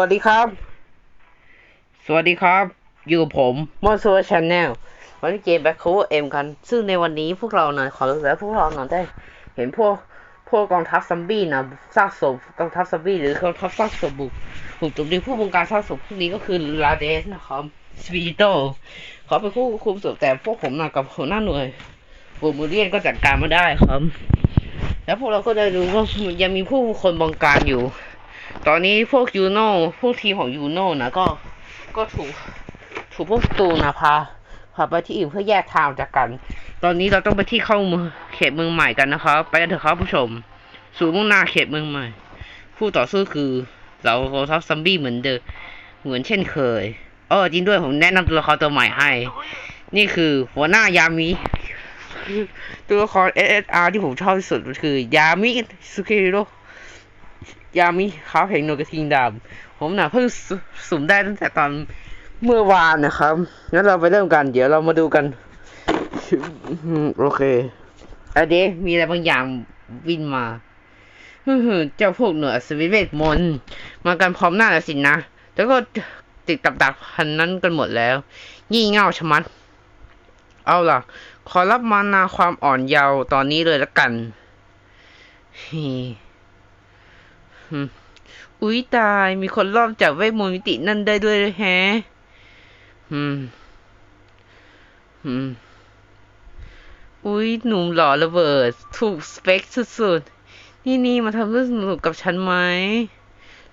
วัสดีครับ สวัสดีครับ อยู่กับผมมอนสวชาแนลวันนี้เกมแบ็คโคเอ็มกัน ซึ่งในวันนี้พวกเรานะขอรู้แล้วพวกเรานะได้ เห็นพวกพวกกองทัพซัมบี้นะซากศพกองทัพซัมบี้หรือกองทัพซากศพบุกบุกโจมตีผู้บงการซากศพพวกนี้ก็คือลาเดสนะครับสปิโตเขาเป็นผู้คุมศพแต่พวกผมนะกับหัวหน้าหน่วยบูมูเรียนก็จัดการมาได้ครับ แล้วพวกเราก็ได้รู้ว่ายังมีผู้คนบงการอยู่ ตอนนี้พวกยูโน่พวกทีมของยูโน่นะก็ก็ถูกถูกพวกตูนะพาพาไปที่อื่นเพื่อแยกทางจากกัน ตอนนี้เราต้องไปที่เข้าเมืองเขตเมืองใหม่กันนะครับ ไปกันเถอะครับผู้ชม สู่มุ่งหน้าเขตเมืองใหม่ ผู้ต่อสู้คือเราโรทัฟซัมบี้เหมือนเดิมเหมือนเช่นเคยเออจริงด้วยผมแนะนำตัวละครตัวใหม่ให้ นี่คือหัวหน้ายามิตัวละคร SSR ที่ผมชอบที่สุดคือ ยามิสุเคโร ยามิเขาแห่งโนกระทิงดำผมน่ะเพิ่งสุ่มได้ตั้งแต่ตอนเมื่อวานนะครับงั้นเราไปเริ่มกัน เดี๋ยวเรามาดูกันโอเคอะเดมีอะไรบางอย่างวิ่งมาเจ้าพวกเหนือสวิตเวทมนมากันพร้อมหน้าแล้วสินะแล้วก็ติดกับดักพันนั้นกันหมดแล้ว งี่เง่าชะมัด เอาล่ะ ขอรับมานาความอ่อนเยาว์ตอนนี้เลยละกันฮี อุ๊ยตาย มีคนรอบจากเวทมนต์มิตินั่นได้ด้วยแฮะอืม อืม อุ๊ย หนุ่มหล่อระเบิด ถูกสเปคสุดๆ นี่นี่มาทำเรื่องสนุกกับฉันไหม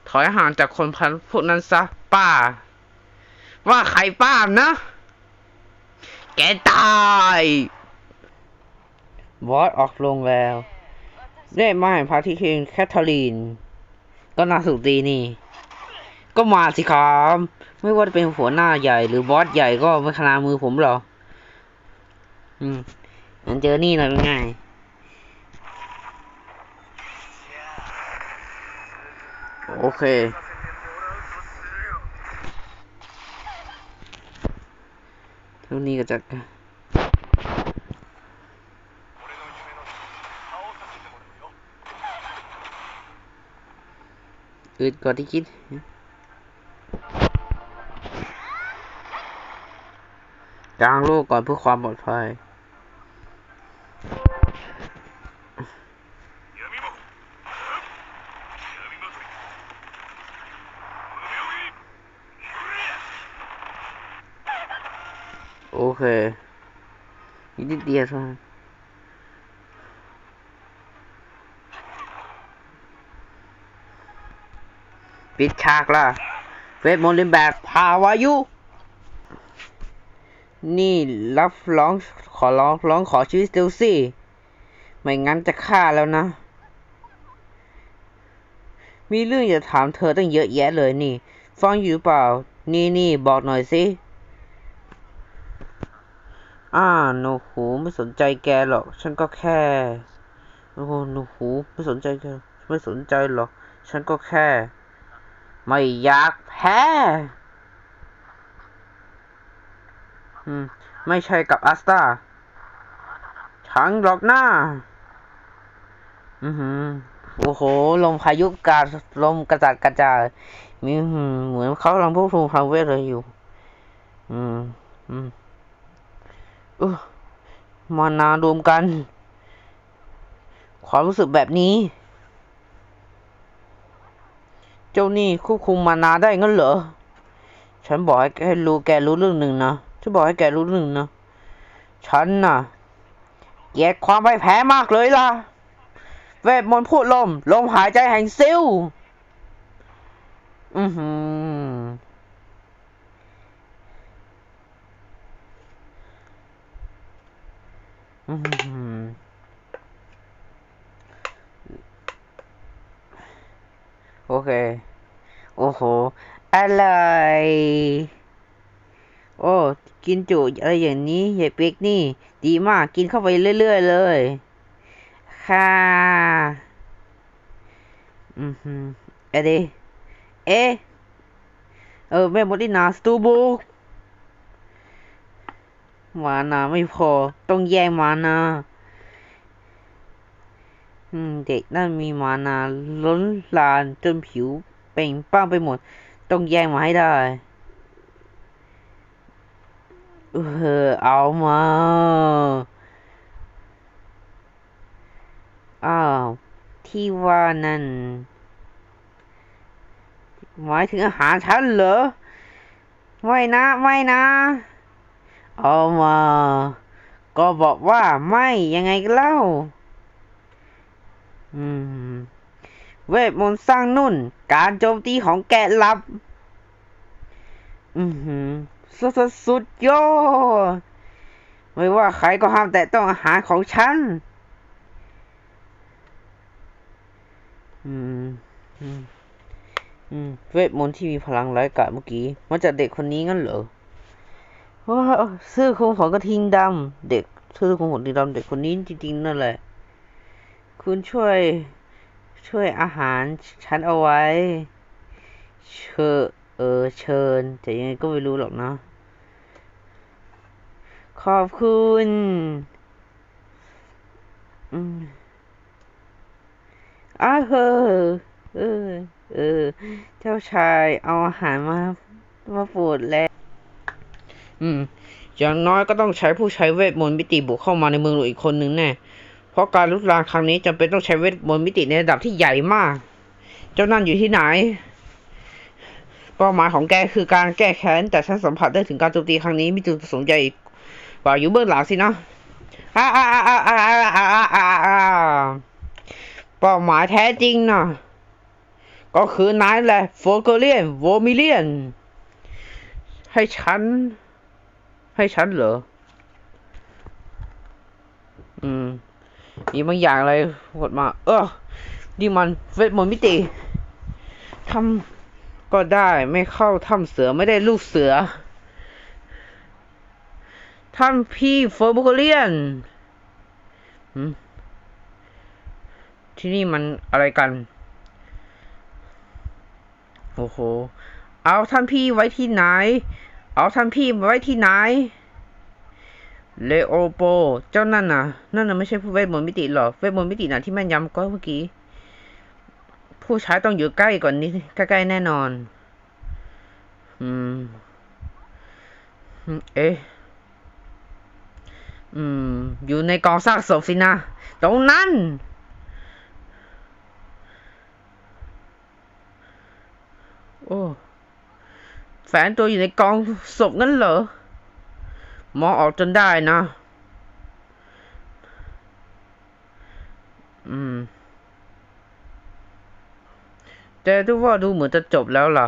ถอยห่างจากคนพันพวกนั้นซะ ป้า ว่าใครป้านะ แกตายบอสออกลงแล้ว ได้มาแห่งพาที่เคนแคทเธอรีน ก็น่าสุดดีนี่ ก็มาสิครับ ไม่ว่าจะเป็นหัวหน้าใหญ่หรือบอสใหญ่ก็ไม่ขนามือผมหรอกอืมงั้นเจอนี่หน่อยเป็นไงโอเค เท่านี้ก็จัดการ อึดกว่าที่คิด กลางโลกก่อนเพื่อความปลอดภัยโอเคอีกนิดเดียวเท่านั้น ปิดฉากล่ะเวทมนต์เลียนแบบพาวายุ นี่รับร้องขอร้องร้องขอชีวิตเซลซี่ ไม่งั้นจะฆ่าแล้วนะ มีเรื่องจะถามเธอตั้งเยอะแยะเลยนี่ ฟังอยู่เปล่า นี่นี่บอกหน่อยสิอ่าหนูหูไม่สนใจแกหรอก ฉันก็แค่โอ้โหหนูหูไม่สนใจแกไม่สนใจหรอก ฉันก็แค่ ไม่อยากแพ้ อืม ไม่ใช่กับอัสตาฉังหรอกหน้า อือหือ โอ้โห ลมพายุกาลมกระจัดกระจาย มีเหมือนเขากำลังพูดทูพลังเวทเลยอยู่ อืม อืมเออมานารวมกัน ความรู้สึกแบบนี้ เจ้านี่ควบคุมมานาได้งั้นเหรอ ฉันบอกให้แกรู้แกรู้เรื่องหนึ่งนะ ฉันบอกให้แกรู้เรื่องหนึ่งนะ ฉันน่ะแยกความไม่แพ้มากเลยล่ะ เวทมนต์พูดลม ลมหายใจแห่งซิลอือหืออืม โอเค โอ้โห อะไร โอ้ กินจุอะไรอย่างนี้ใหญ่เป๊กนี่ ดีมาก กินเข้าไปเรื่อย ๆ เลย ค่ะ อืมฮึเอะดิเอ๊ะ เออ แม่มดนี่นาสตูบุกมานาไม่พอ ต้องแย่งมานา เด็กนั่นมีมานาล้นลานจนผิวเป่งปลั่งไปหมด ต้องแย่งมาให้ได้ เออเอามา อ้าว ที่ว่านั่น หมายถึงอาหารฉันเหรอ ไม่นะไม่นะ เอามา ก็บอกว่าไม่ยังไงกันเล่า เวทมนต์สร้างนุ่น การโจมตีของแกะลับ อือหือสุดสุดยอดไม่ว่าใครก็ห้ามแต่ต้องอาหารของฉัน อืม อืม อืม เวทมนต์ที่มีพลังไร้ายกาจเมื่อกี้ มาจากเด็กคนนี้งั้นเหรอว้าวซื่อคงของกระทิงดำเด็กซื่อคงของกระทิงดำเด็กคนนี้จริงๆนั่นแหละ คุณช่วย ช่วยอาหารฉันเอาไว้ เชิญเออเชิญแต่ยังไงก็ไม่รู้หรอกเนาะขอบคุณอืมอ้าเออเออ เออ เจ้าชายเอาอาหารมา มาโปรดแล้ว อืม อย่างน้อยก็ต้องใช้ผู้ใช้เวทมนต์มิติบุกเข้ามาในเมืองหลวงอีกคนนึงแน่ เพราะการลุกลามครั้งนี้จำเป็นต้องใช้เวทมนต์มิติในระดับที่ใหญ่มาก เจ้านั่นอยู่ที่ไหน เป้าหมายของแกคือการแก้แค้น แต่ฉันสัมผัสได้ถึงการโจมตีครั้งนี้มีจุดประสงค์ใหญ่กว่าอยู่เบื้องหลังสินะเป้าหมายแท้จริงนะก็คือนายแหละโฟเกเลียนโวมิเลียน ให้ฉัน ให้ฉันเหรอ อืม มีบางอย่างอะไรกดมา เออนี่มันเวทมนต์มิติทำก็ได้ไม่เข้าถ้ำเสือไม่ได้ลูกเสือท่านพี่เฟอร์บุกเลียนที่นี่มันอะไรกัน โอ้โห เอาท่านพี่ไว้ที่ไหน เอาท่านพี่ไว้ที่ไหน เลโอโป เจ้านั่นน่ะนั่นน่ะไม่ใช่ผู้เวทมนต์มิติหรอก เวทมนต์มิติน่ะที่แม่นยำก็เมื่อกี้ ผู้ใช้ต้องอยู่ใกล้ก่อนนี้ ใกล้ๆแน่นอน อืม เอ๊ะ อืม อยู่ในกองซากศพสินะ ตรงนั้น โอ้ แฝงตัวอยู่ในกองศพงั้นเหรอ มองออกจนได้นะ อืม แต่ดูว่าดูเหมือนจะจบแล้วล่ะ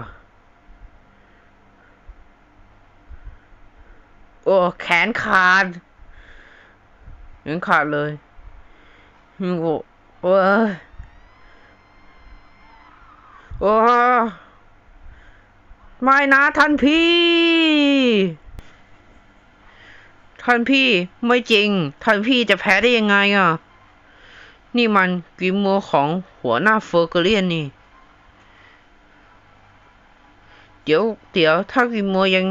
โอ้ แขนขาดยังขาดเลยโอ้โอ้ยโอ้ไม่นะท่านพี่ ท่านพี่ไม่จริง ท่านพี่จะแพ้ได้ยังไงอะ นี่มันกิมโมของหัวหน้าเฟอร์เกเลียนนี่ เดี๋ยวเดี๋ยวถ้ากิมโมยัง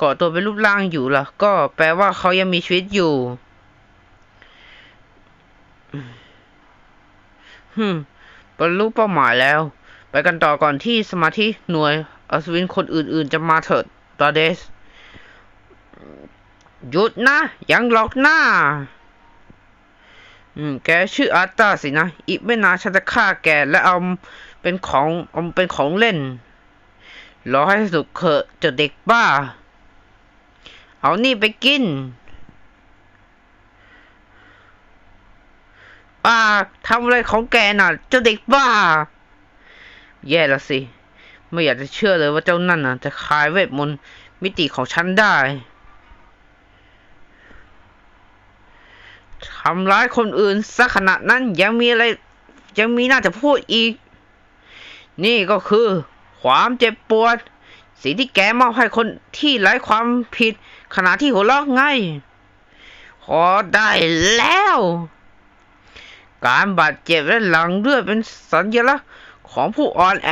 ก่อตัวเป็นรูปร่างอยู่ล่ะ ก็แปลว่าเขายังมีชีวิตอยู่ฮึมบรรลุเป้าหมายแล้ว ไปกันต่อก่อนที่สมาธิหน่วยอัศวินคนอื่นๆจะมาเถิดตาเดส หยุดนะ ยังหลอกหน้า อืม แกชื่ออาตาสินะ อีกไม่นานฉันจะฆ่าแกและเอาเป็นของเอาเป็นของเล่น รอให้สุกเถอะเจ้าเด็กบ้า เอานี่ไปกินอ่าทำอะไรของแกน่ะ เจ้าเด็กบ้า แย่ละสิ ไม่อยากจะเชื่อเลยว่าเจ้านั่นน่ะ จะคลายเวทมนต์มิติของฉันได้ ทำร้ายคนอื่นสักขนาดนั้นยังมีอะไร ยังมีน่าจะพูดอีก นี่ก็คือ ความเจ็บปวด สิ่งที่แกมอบให้คนที่ไร้ความผิด ขณะที่หัวเราะไงพอได้แล้ว การบาดเจ็บและหลังเลือดเป็นสัญลักษณ์ของผู้อ่อนแอ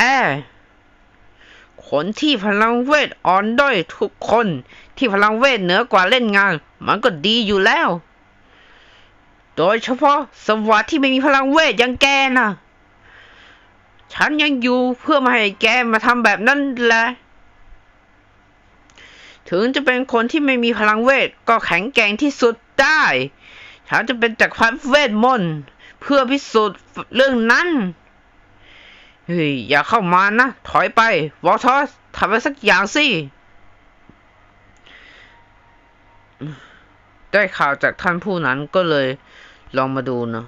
คนที่พลังเวทอ่อนด้อยทุกคนที่พลังเวทเหนือกว่าเล่นงาน มันก็ดีอยู่แล้ว โดยเฉพาะสวัสดที่ไม่มีพลังเวทอย่างแกน่ะ ฉันยังอยู่เพื่อม่ให้แกมาทำแบบนั้นแหละ ถึงจะเป็นคนที่ไม่มีพลังเวทก็แข็งแกร่งที่สุดได้ ฉันจะเป็นจักรพรรดิเวทมนต์เพื่อพิสูจน์เรื่องนั้น เฮ้ย อย่าเข้ามานะ ถอยไป วอลทอสทำอะไรสักอย่างสิได้ข่าวจากท่านผู้นั้นก็เลย ลองมาดูนะ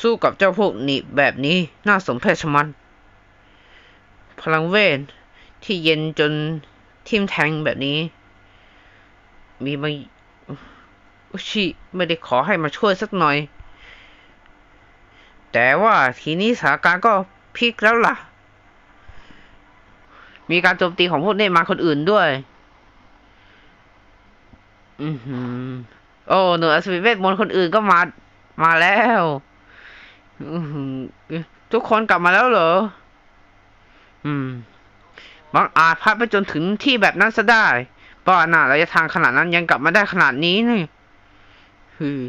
สู้กับเจ้าพวกนี้แบบนี้น่าสมเพชชะมัน พลังเวทที่เย็นจนทิ่มแทงแบบนี้ มีบาอุชิไม่ได้ขอให้มาช่วยสักหน่อย แต่ว่าทีนี้สถานการณ์ก็พลิกแล้วล่ะ มีการโจมตีของพวกเนตมาคนอื่นด้วย อือหือ โอ้หน่วยอสวิเวทมนต์คนอื่นก็มา มาแล้วทุกคนกลับมาแล้วเหรอ อืมบางอาจพลาดไปจนถึงที่แบบนั้นซะได้ป้าหน้าระยะทางขนาดนั้นยังกลับมาได้ขนาดนี้นี่ฮือ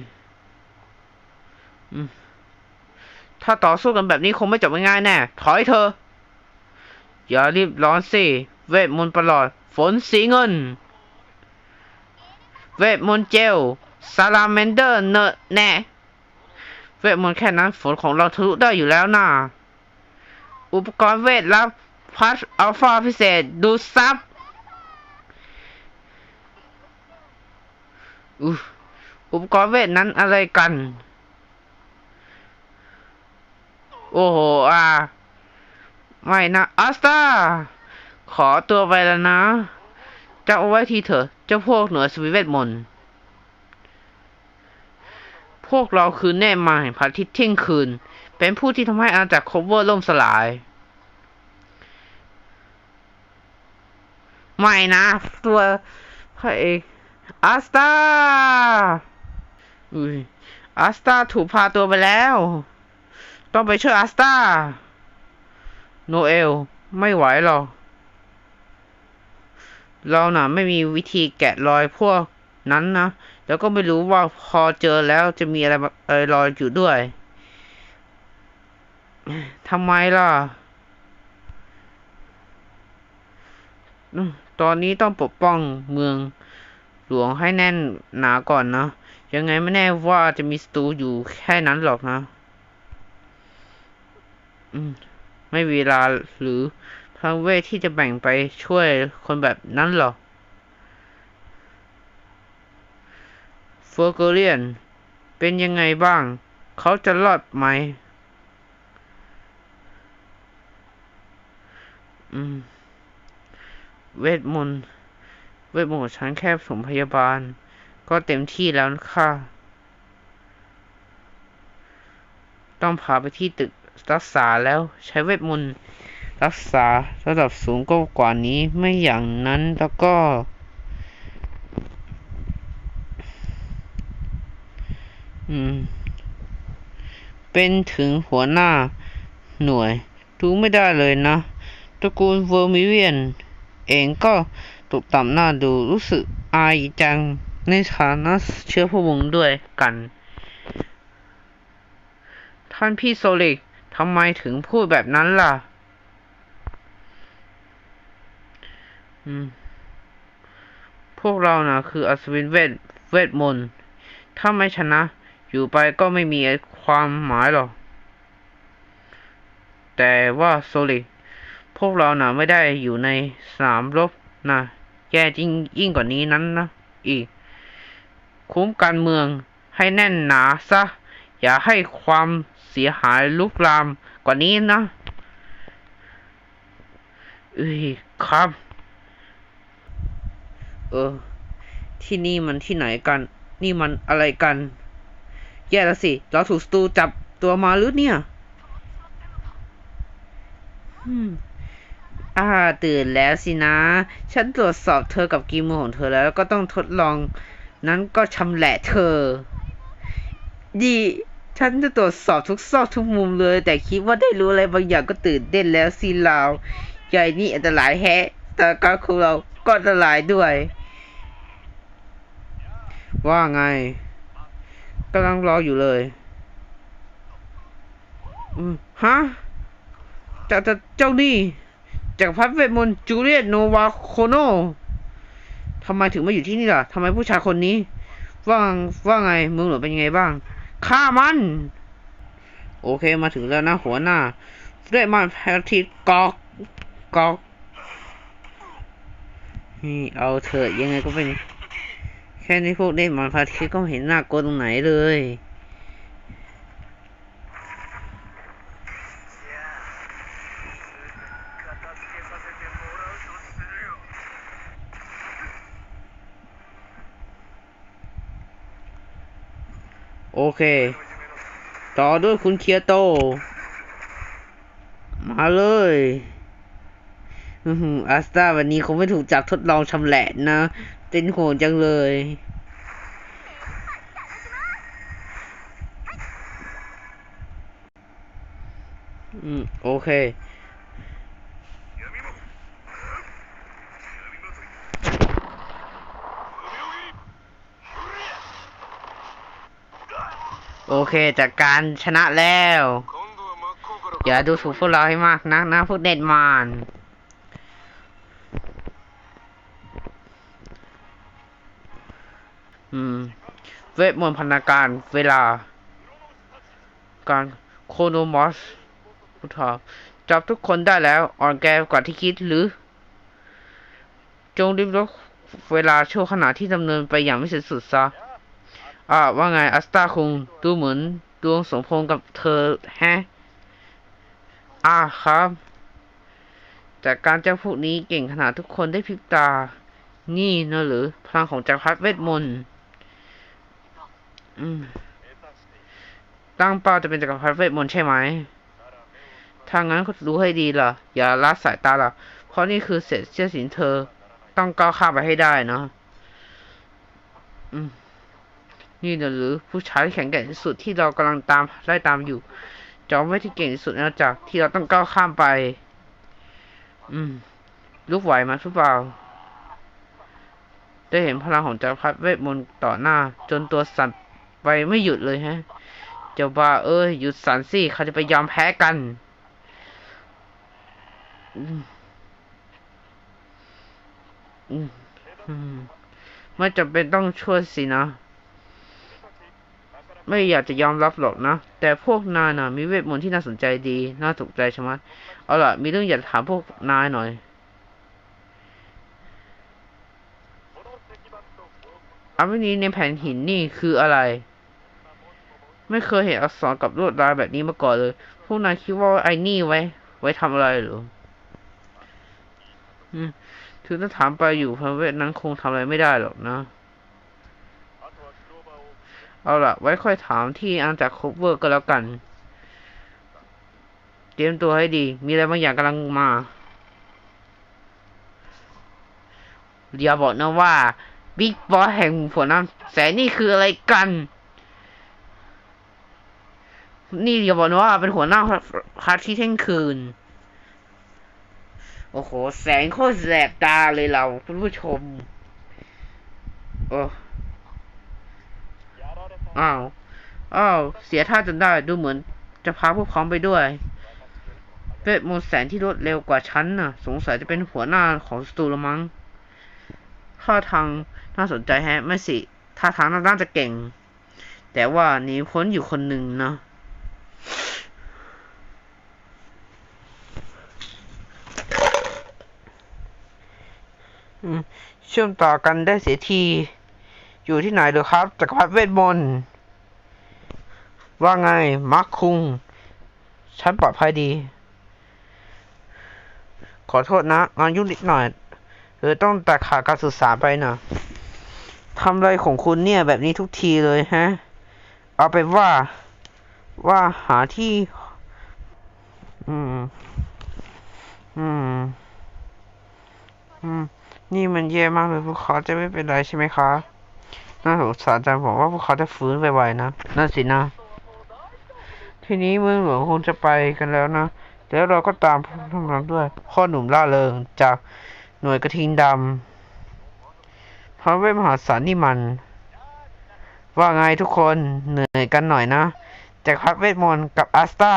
ถ้าต่อสู้กันแบบนี้คงไม่จบง่ายๆแน่ ถอยเธอ อย่ารีบร้อนสิ เวทมนต์ประหลอด ฝนสีเงิน เวทมนต์เจล ซาลาเมนเดอร์เนอะแน่เวทมนต์แค่นั้นฝนของเราทะลุได้อยู่แล้วน่ะอุปกรณ์เวทลับพัชอัลฟาพิเศษดูซับอุปกรณ์เวทนั้นอะไรกัน โอ้โห อ่า ไม่นะอัสตาขอตัวไปแล้วนะจะเอาไว้ทีเถอะ เจ้าพวกเหนือสวิเวทมนต์ พวกเราคือแน่มาแห่งพระอาทิตย์เที่ยงคืน เป็นผู้ที่ทำให้อาณาจักรโคเวอร์ล่มสลาย ไม่นะ ตัวพระเอกอัสตาอุ้ยอัสตาถูกพาตัวไปแล้ว ต้องไปช่วยอัสตาโนเอล ไม่ไหวหรอก เราน่ะไม่มีวิธีแกะรอยพวกนั้นนะ แล้วก็ไม่รู้ว่าพอเจอแล้วจะมีอะไรอะไรรอยอยู่ด้วยทำไมล่ะ ตอนนี้ต้องปกป้องเมืองหลวงให้แน่นหนาก่อนนะ ยังไงไม่แน่ว่าจะมีศัตรูอยู่แค่นั้นหรอกนะ ไม่เวลาหรือพลังเวทที่จะแบ่งไปช่วยคนแบบนั้นหรอก เฟอร์เกเลียน เป็นยังไงบ้าง เขาจะรอดไหม อืม เวทมนต์ เวทมนต์ของฉันแค่สมพยาบาล ก็เต็มที่แล้วค่ะ ต้องพาไปที่ตึกรักษาแล้วใช้เวทมนต์รักษาระดับสูงก็กว่านี้ไม่อย่างนั้นแล้วก็ อืม เป็นถึงหัวหน้าหน่วย ดูไม่ได้เลยนะ ตระกูลเวอร์มิเวียน เองก็ตกต่ำหน้าดูรู้สึกอายจังในฐานะเชื้อพระวงศ์ด้วยกัน ท่านพี่โซลิกทำไมถึงพูดแบบนั้นล่ะ พวกเรานะคืออัศวินเวทเวทมนต์ ถ้าไม่ชนะ อยู่ไปก็ไม่มีความหมายหรอก แต่ว่าโซลิกพวกเรานะไม่ได้อยู่ในสนามรบนะแย่จริงยิ่งกว่านี้นั้นนะอีก คุ้มการเมืองให้แน่นหนาซะ อย่าให้ความเสียหายลุกลามกว่านี้นะเอ้ยครับ เออ ที่นี่มันที่ไหนกัน นี่มันอะไรกัน แย่แล้วสิ เราถูกสตูจับตัวมาหรือเนี่ย อืมอ่าตื่นแล้วสินะ ฉันตรวจสอบเธอกับกีมือของเธอแล้วก็ต้องทดลอง นั้นก็ชำแหละเธอ ดี ฉันจะตรวจสอบทุกซอกทุกมุมเลย แต่คิดว่าได้รู้อะไรบางอย่างก็ตื่นเต้นแล้วสิลาวใหญ่นี่อันตรายแฮะแต่การของเราก็อันตรายด้วย ว่าไง กำลังรออยู่เลย อืมฮะแต่แต่เจ้านี่จักพรรดิเวทมนต์จูเลียตโนวาโคโนทำไมถึงมาอยู่ที่นี่ล่ะทำไมผู้ชายคนนี้ ว่าว่าไงเมืองหลวงเป็นยังไงบ้างฆ่ามัน โอเคมาถึงแล้วนะหัวหน้าเรียกมาแพทิตกอกกอกนี่เอาเถอะยังไงก็เป็น ค่นี้พวกเด็กมันพาทิตก็เห็นหน้ากลัวตรงไหนเลยโอเค ต่อด้วยคุณเคียโต มาเลยอืออาสตาวันนี้คงไม่ถูกจับทดลองชำแหละนะ เต้นโหดจังเลย อืม โอเค โอเคจากการชนะแล้ว อย่าดูถูกพวกเราให้มากนักนะพวกเด็ดมาน เวทมนต์พันธการเวลา การโคโนมอสพุทธาจับทุกคนได้แล้วอ่อนแกกว่าที่คิดหรือ จงรีบลดเวลาช่วขณะที่ดำเนินไปอย่างไม่สร็จสุดซะอ่าว่าไงอัสตาคุงดูเหมือนดวงสมพงกับเธอแฮะอ่าครับ จากการเจ้าพวกนี้เก่งขนาดทุกคนได้พริบตา นี่นะหรือ พลังของจักรพรรดิเวทมนต์ ตั้งเป้าจะเป็นจักรพรรดิเวทมนต์ใช่ไหมถ้างั้นรู้ให้ดีล่ะ อย่าละสายตาล่ะ เพราะนี่คือเศษเสี้ยสินเธอ ต้องก้าวข้ามไปให้ได้เนาะนี่นะหรือผู้ชายที่แข็งแกร่งที่สุดที่เรากำลังตามไล่ตามอยู่ จอมเวทที่เก่งที่สุดนอาณาจักที่เราต้องก้าวข้ามไป อืม ลูกไหวมหรือเปล่า ได้เห็นพลังของจักรพรรดิเวทมนต์ต่อหน้า จนตัวสั่น ไปไม่หยุดเลยฮะ เจ้าบ้าเอ้ยหยุดสั่นสิเขาจะไปยอมแพ้กันไม่จำเป็นต้องช่วยสินะ ไม่อยากจะยอมรับหรอกนะ แต่พวกนายน่ะ มีเวทมนต์ที่น่าสนใจดี น่าตกใจชะมัดเอาล่ะ มีเรื่องอยากถามพวกนายหน่อย อันนี้ในแผ่นหินนี่คืออะไร ไม่เคยเห็นอักษรกับลวดลายแบบนี้มาก่อนเลย พวกนายคิดว่าไอ้นี่ไว้ ไว้ทำอะไรหรืออืมถึงถ้าถามไปอยู่พระเวทนั้นคงทำอะไรไม่ได้หรอกนะ เอาล่ะ ไว้ค่อยถามที่อาณาจักรโคเวอร์ก็แล้วกัน เตรียมตัวให้ดี มีอะไรบางอย่างกำลังมาอย่าบอกนะว่าบิ๊กบอสแห่งผลน้ำแสนนี่คืออะไรกัน นี่อย่าบอกนะว่าเป็นหัวหน้าพาร์ทที่เที่ยงคืน โอ้โห แสงโคตรแสบตาเลยเราคุณผู้ชม โอ้อ้าว อ้าว เสียท่าจนได้ ดูเหมือนจะพาพวกเขาไปด้วยเวทมนต์แสนที่รวดเร็วกว่าฉันน่ะ สงสัยจะเป็นหัวหน้าของสตูละมั้งท่าทางน่าสนใจแฮะ ไม่สิ ท่าทางน่าจะเก่ง แต่ว่าหนีพ้นอยู่คนหนึ่งนะ เชื่อมต่อกันได้เสียที อยู่ที่ไหนเด้อครับจักรพรรดิเวทมนต์ว่าไงมาร์คคุง ฉันปลอดภัยดี ขอโทษนะ งานยุ่งนิดหน่อยเออต้องตัดขาดการสื่อสารไปนะทำอะไรของคุณเนี่ยแบบนี้ทุกทีเลยฮะ เอาไปนว่า ว่าหาที่ อืม อืม อืม นี่มันแย่มากเลยพวกเขาจะไม่เป็นไรใช่ไหมคะน่าสงสารจังผมว่าพวกเขาจะฟื้นไวๆนะนั่นสินะ ทีนี้เมืองหลวงคงจะไปกันแล้วนะแล้วเราก็ตามพวกนั้นด้วยพ่อหนุ่มล่าเริงจากหน่วยกระทิงดำพระเวทมหาศาลนี่มัน ว่าไงทุกคนเหนื่อยกันหน่อยนะจากพักเวทมนต์กับอาสตา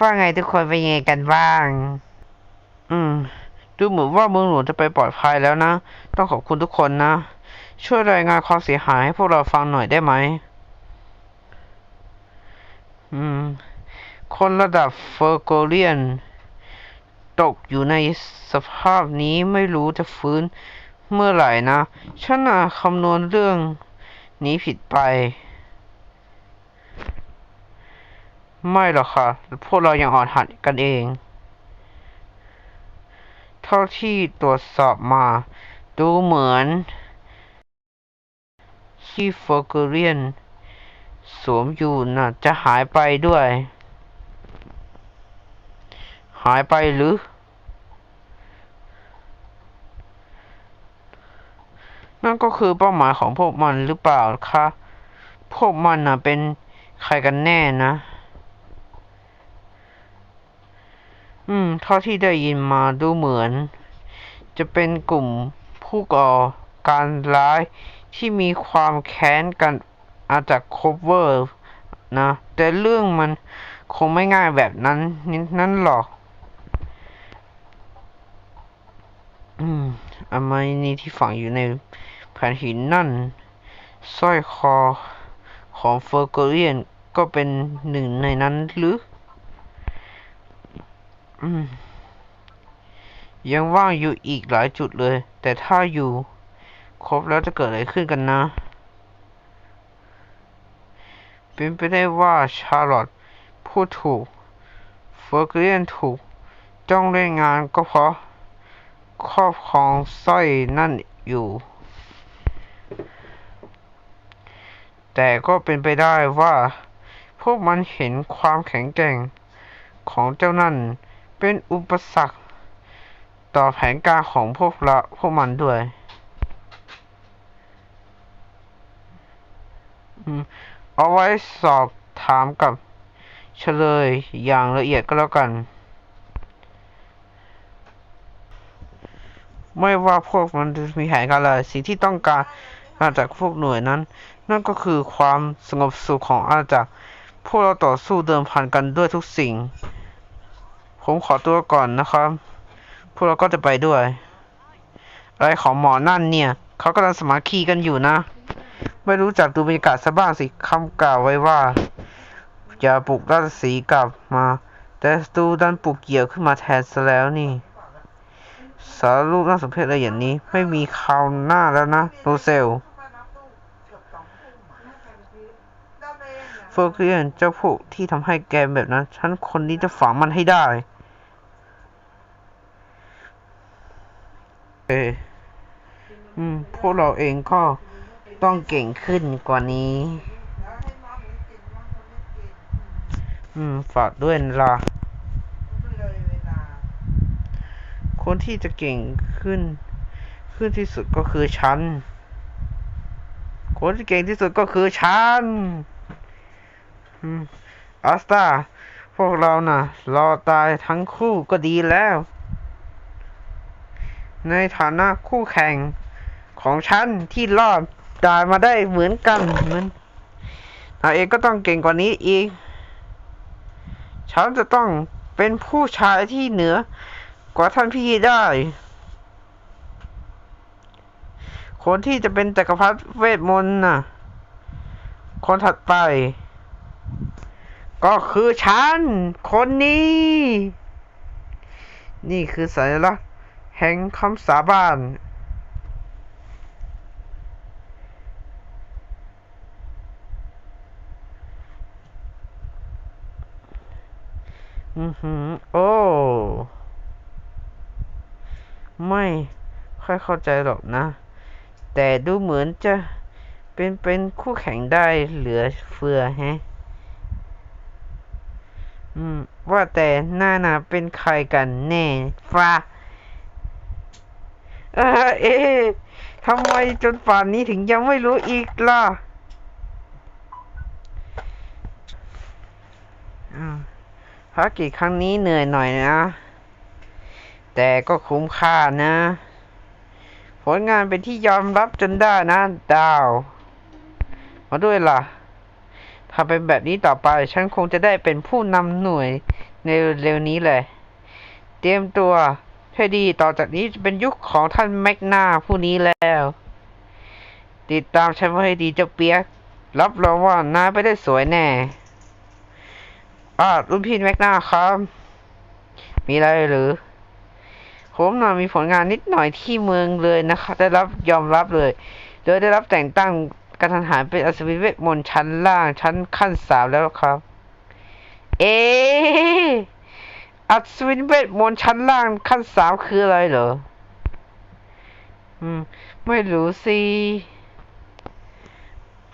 ว่าไงทุกคนเป็นยังไงกันบ้าง อืม ดูเหมือนว่าเมืองหลวงจะไปปลอดภัยแล้วนะ ต้องขอบคุณทุกคนนะ ช่วยรายงานความเสียหายให้พวกเราฟังหน่อยได้ไหม อืม คนระดับเฟอร์โกเลียน ตกอยู่ในสภาพนี้ไม่รู้จะฟื้นเมื่อไหร่นะ ฉันคำนวณเรื่องนี้ผิดไป ไม่หรอกค่ะ พวกเรายังอ่อนหัดกันเอง เท่าที่ตรวจสอบมา ดูเหมือนที่ฟอร์เกเรียน สวมอยู่น่ะ จะหายไปด้วย หายไปหรือ นั่นก็คือเป้าหมายของพวกมันหรือเปล่าคะ พวกมันน่ะเป็นใครกันแน่นะ อืม เท่าที่ได้ยินมาดูเหมือน จะเป็นกลุ่มผู้ก่อการร้ายที่มีความแค้นกันอาจากโคเวอร์นะ แต่เรื่องมันคงไม่ง่ายแบบนั้นนิดนั้นหรอก อืมอไมนี่ที่ฝังอยู่ในแผ่นหินนั่นสร้อยคอของเฟอร์เกเรียนก็เป็นหนึ่งในนั้นหรือ ยังว่างอยู่อีกหลายจุดเลย แต่ถ้าอยู่ ครบแล้วจะเกิดอะไรขึ้นกันนะ เป็นไปได้ว่าชาร์ลอตพูดถูก เฟอร์เกเรียนถูก จ้องเล่นงานก็เพราะ ครอบครองสร้อยนั่นอยู่ แต่ก็เป็นไปได้ว่า พวกมันเห็นความแข็งแกร่งของเจ้านั่น เป็นอุปสรรค ต่อแผนการของพวกเราพวกมันด้วยเอาไว้สอบถามกับเฉลยอย่างละเอียดก็แล้วกัน ไม่ว่าพวกมันจะมีแผนการอะไรสิ่งที่ต้องการมาจากพวกหน่วยนั้น นั่นก็คือความสงบสุขของอาณาจักรพวกเราต่อสู้เดิมพันกันด้วยทุกสิ่ง ผมขอตัวก่อนนะครับ พวกเราก็จะไปด้วย อะไรของหมอนั่นเนี่ย เขากำลังสมาคีกันอยู่นะ ไม่รู้จักดูบรรยากาศซะบ้างสิคำกล่าวไว้ว่า อย่าปลุกราชสีกลับมา แต่ดูดันปลุกเหยี่ยวขึ้นมาแทนซะแล้วนี่ สารรูปน่าสมเพชอะไรอย่างนี้ ไม่มีคราวหน้าแล้วนะโรเซลเฟอร์เกียนเจ้าพวกที่ทำให้แกแบบนั้น ฉันคนนี้จะฝังมันให้ได้ เออ อืม พวกเราเองก็ต้องเก่งขึ้นกว่านี้ อืม ฝากด้วยล่ะ คนที่จะเก่งขึ้น ขึ้นที่สุดก็คือฉัน คนที่เก่งที่สุดก็คือฉัน อืมอัสตาพวกเราน่ะ รอตายทั้งคู่ก็ดีแล้ว ในฐานะคู่แข่งของฉันที่รอดตายมาได้เหมือนกันมือนนายเองก็ต้องเก่งกว่านี้อีก ฉันจะต้องเป็นผู้ชายที่เหนือกว่าท่านพี่ได้ คนที่จะเป็นจักรพรรดิเวทมนต์น่ะ คนถัดไป ก็คือฉัน คนนี้ นี่คือสัญลักษณ แห่งคำสาบานอือหือ โอ้ ไม่ค่อยเข้าใจหรอกนะ แต่ดูเหมือนจะเป็นเป็นคู่แข่งได้เหลือเฟือแฮะ อืม ว่าแต่หน้านาเป็นใครกันแน่ฟ้า เออเอ๊ะทำไมจนป่านนี้ถึงยังไม่รู้อีกล่ะภารกิจครั้งนี้เหนื่อยหน่อยนะ แต่ก็คุ้มค่านะ ผลงานเป็นที่ยอมรับจนได้นะ ดาว มาด้วยล่ะ ถ้าเป็นแบบนี้ต่อไป ฉันคงจะได้เป็นผู้นำหน่วยในเร็วนี้เลย เตรียมตัว ให้ดีต่อจากนี้จะเป็นยุคของท่านแมกนาผู้นี้แล้ว ติดตามฉันไว้ให้ดีเจ้าเปียก รับรองว่านาไปได้สวยแน่อ่ารุ่นพี่แมกนาครับ มีอะไรหรือ ผมน่ะมีผลงานนิดหน่อยที่เมืองเลยนะคะได้รับยอมรับเลย โดยได้รับแต่งตั้งกระทันหันเป็นอัศวินเวทมนต์ชั้นล่างชั้นขั้นสามแล้วครับ เอ๊ะ อัศวินเวทมนต์ชั้นล่างขั้นสามคืออะไรเหรอ อืม ไม่รู้สิ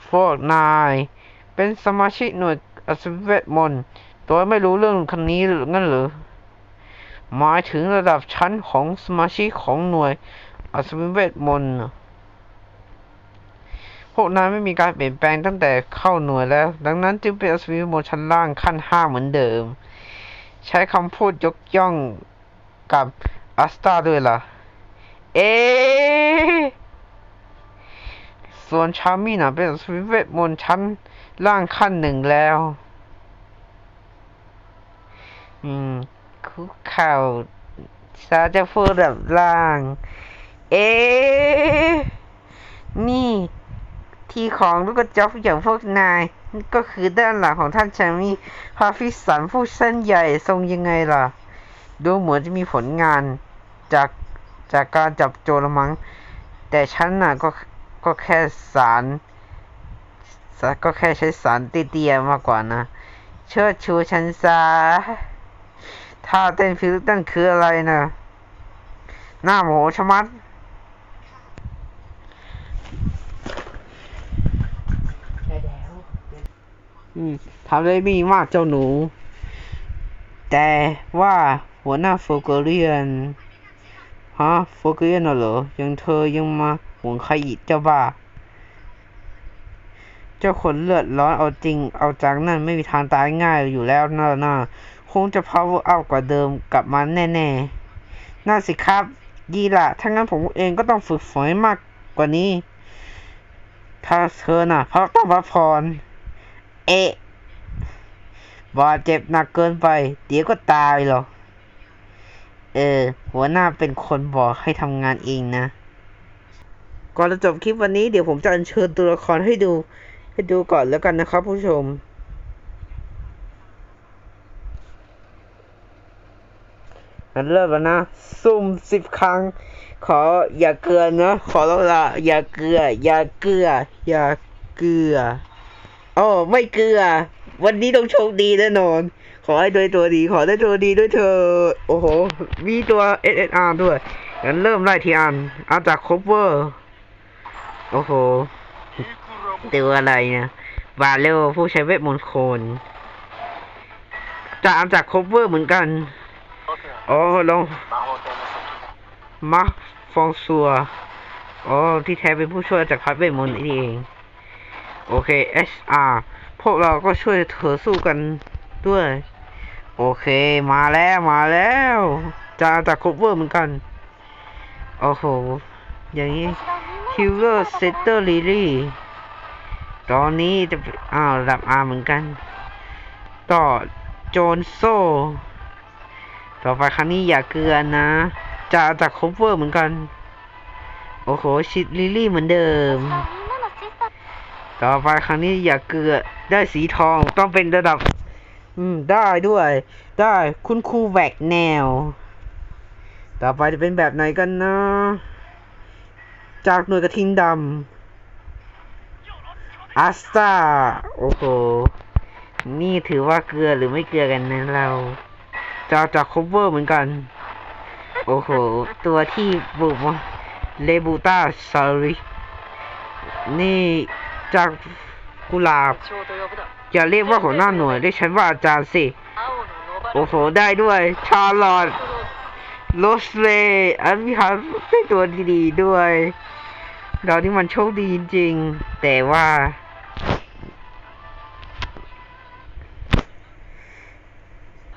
พวกนาย เป็นสมาชิกหน่วยอัศวินเวทมนต์โดยไม่รู้เรื่องคันนี้หรืองั้นเหรือ หมายถึงระดับชั้นของสมาชิกของหน่วยอัศวินเวทมนต์น่ะพวกนายไม่มีการเปลี่ยนแปลงตั้งแต่เข้าหน่วยแล้ว ดังนั้นจึงเป็นอัศวินเวทมนต์ชั้นล่างขั้นห้าเหมือนเดิม ใช้คำพูดยกย่องกับอัสตาด้วยล่ะ เอ๊ส่วนชามีน่ะเป็นอัศวิเวทมนต์ชั้นล่างขั้นหนึ่งแล้ว อืม คุกเข่าซาจะพูดแบบล่าง เอ๊นี่ ที่ของลูกกระจอกอย่างพวกนาย ก็คือด้านหลังของท่านชามีพาฟิสันผู้เส้นใหญ่ทรงยังไงล่ะ ดูเหมือนจะมีผลงานจากจากการจับโจรมั้ง แต่ฉันน่ะก็ก็แค่สารก็แค่ใช้สารเตี้ยๆมากกว่านะ เชิดชูฉันซะท่าเต้นฟิลตันคืออะไรนะ หน้าโมโหชะมัดแล้ว อืม ทำได้ไมีมากเจ้าหนู แต่ว่าหัวหน้าโฟเกเรียนฮะโฟเกเรียนน่ะเหรอ ยังเธอยังมาห่วงใครอีกเจ้าบ้า เจ้าคนเลือดร้อนเอาจริง เอาจังนั่นไม่มีทางตายง่ายอยู่แล้วน่าน่าคงจะ power up กว่าเดิมกลับมาแน่ๆ น่าสิครับ ดีละถ้างั้นผมเองก็ต้องฝึกฝนให้มากกว่านี้ ถ้าเธอน่ะพักต้องพักผ่อน เอ๊ะบาดเจ็บหนักเกินไป เดี๋ยวก็ตายหรอก เออ หัวหน้าเป็นคนบอกให้ทำงานเองนะ ก่อนจะจบคลิปวันนี้เดี๋ยวผมจะอัญเชิญตัวละครให้ดู ให้ดูก่อนแล้วกันนะครับผู้ชมมันเริ่มแล้วนะ ซุ่มสิบครั้ง ขออย่าเกลือนะ ขอร้องละอย่าเกลือ อย่าเกลือ อย่าเกลือ โอ้ไม่เกลือ วันนี้ต้องโชคดีแน่นอน ขอให้ได้ตัวดี ขอได้ตัวดีด้วยเธอ โอ้โห มีตัว SSR ด้วย งั้นเริ่มไล่ทีอันเอาจากคบเวอร์ โอ้โห ตัวอะไรนะบาเลวผู้ใช้เวทมนต์โคนจะเอาจากคบเวอร์เหมือนกัน อ๋อลองมาฟองซัว อ๋อ ที่แท้เป็นผู้ช่วยจากพัดเวทมนต์นี่เอง โอเค SR พวกเราก็ช่วยเธอสู้กันด้วย โอเคมาแล้วมาแล้ว จะาจากคบเวอร์เหมือนกัน โอ้โห อย่างนี้ฮิลเลอร์เซตเตอร์ลิลี่ตอนนี้จะอ้าวระดับ R เหมือนกัน ต่อโจนโซ ต่อไปครั้งนี้อย่าเกลือนะ จะาจากคบเวอร์เหมือนกัน โอ้โห ชิดลิลี่เหมือนเดิม ต่อไปครั้งนี้อย่าเกลือได้สีทองต้องเป็นระดับ อืม ได้ด้วย ได้คุณครูแหวกแนว ต่อไปจะเป็นแบบไหนกันนะ จากหน่วยกระทิงดำอาสตาโอ้โห นี่ถือว่าเกลือหรือไม่เกลือกันนะเราจะเอาจากคบเวอร์เหมือนกัน โอ้โห ตัวที่บุกเลบูต้าซารินี่ จากกุหลาบอย่าเรียกว่าหัวหน้าหน่วยเรียกฉันว่าอาจารย์สิ โอ้โห ได้ด้วย ชาร์ลอตโรสเลอันมีหาได้ตัวดีๆด้วย เรานี่มันโชคดีจริงๆ แต่ว่า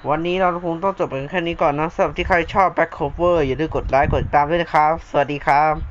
วันนี้เราคงต้องจบกันแค่นี้ก่อนนะสำหรับที่ใครชอบ Back Cover อย่าลืมกดไลค์กดติดตามด้วยนะครับ สวัสดีครับ